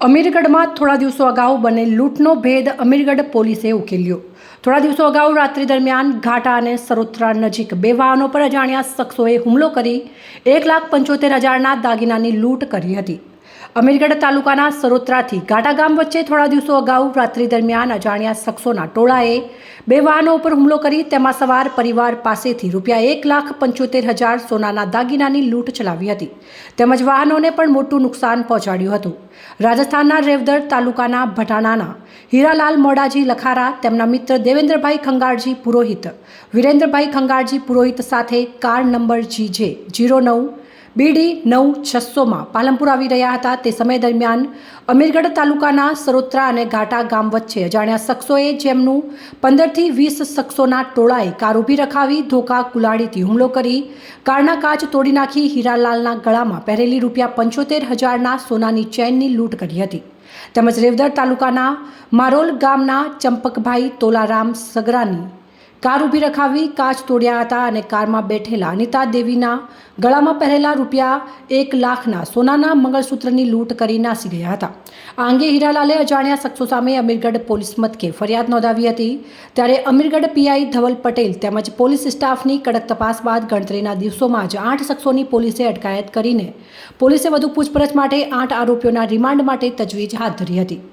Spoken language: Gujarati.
અમીરગઢમાં થોડા દિવસો અગાઉ બનેલ લૂંટનો ભેદ અમીરગઢ પોલીસે ઉકેલ્યો. થોડા દિવસો અગાઉ રાત્રિ દરમિયાન ઘાટા અને સરોત્રા નજીક બે વાહનો પર અજાણ્યા શખ્સોએ હુમલો કરી એક લાખ પંચોતેર હજારના દાગીનાની લૂંટ કરી હતી. અમીરગઢ તાલુકાના સરોત્રાથી ઘાટા ગામ વચ્ચે થોડા દિવસો અગાઉ રાત્રિ દરમિયાન અજાણ્યા શખ્સોના ટોળાએ બે વાહનો ઉપર હુમલો કરી તેમાં સવાર પરિવાર પાસેથી રૂપિયા એક લાખ પંચોતેર હજાર સોનાના દાગીનાની લૂંટ ચલાવી હતી. તેમજ વાહનોને પણ મોટું નુકસાન પહોંચાડ્યું હતું. રાજસ્થાનના રેવદર તાલુકાના ભટાણાના હીરાલાલ મોડાજી લખારા, તેમના મિત્ર દેવેન્દ્રભાઈ ખંગારજી પુરોહિત, વિરેન્દ્રભાઈ ખંગારજી પુરોહિત સાથે કાર નંબર જી જે જીરો નવ બીડી નવ છસોમાં પાલનપુર આવી રહ્યા હતા. તે સમય દરમિયાન અમીરગઢ તાલુકાના સરોત્રા અને ઘાટા ગામ વચ્ચે અજાણ્યા શખ્સોએ જેમનું પંદરથી વીસ શખ્સોના ટોળાએ કાર ઊભી રખાવી ધોકા કુલાડીથી હુમલો કરી કારના કાચ તોડી નાખી હીરાલાલના ગળામાં પહેરેલી રૂપિયા પંચોતેર હજારના સોનાની ચેનની લૂંટ કરી હતી. તેમજ રેવદર તાલુકાના મારોલ ગામના ચંપકભાઈ તોલારામ સગરાની કાર ઊભી રખાવી, કાચ તોડ્યા હતા અને કારમાં બેઠેલા અનિતા દેવીના ગળામાં પહેરેલા રૂપિયા એક લાખના સોનાના મંગળસૂત્રની લૂંટ કરી નાસી ગયા હતા. આ અંગે હીરાલાલે અજાણ્યા શખ્સો સામે અમીરગઢ પોલીસ મથકે ફરિયાદ નોંધાવી હતી. ત્યારે અમીરગઢ પીઆઈ ધવલ પટેલ તેમજ પોલીસ સ્ટાફની કડક તપાસ બાદ ગણતરીના દિવસોમાં જ આઠ શખ્સોની પોલીસે અટકાયત કરીને પોલીસે વધુ પૂછપરછ માટે આઠ આરોપીઓના રિમાન્ડ માટે તજવીજ હાથ ધરી હતી.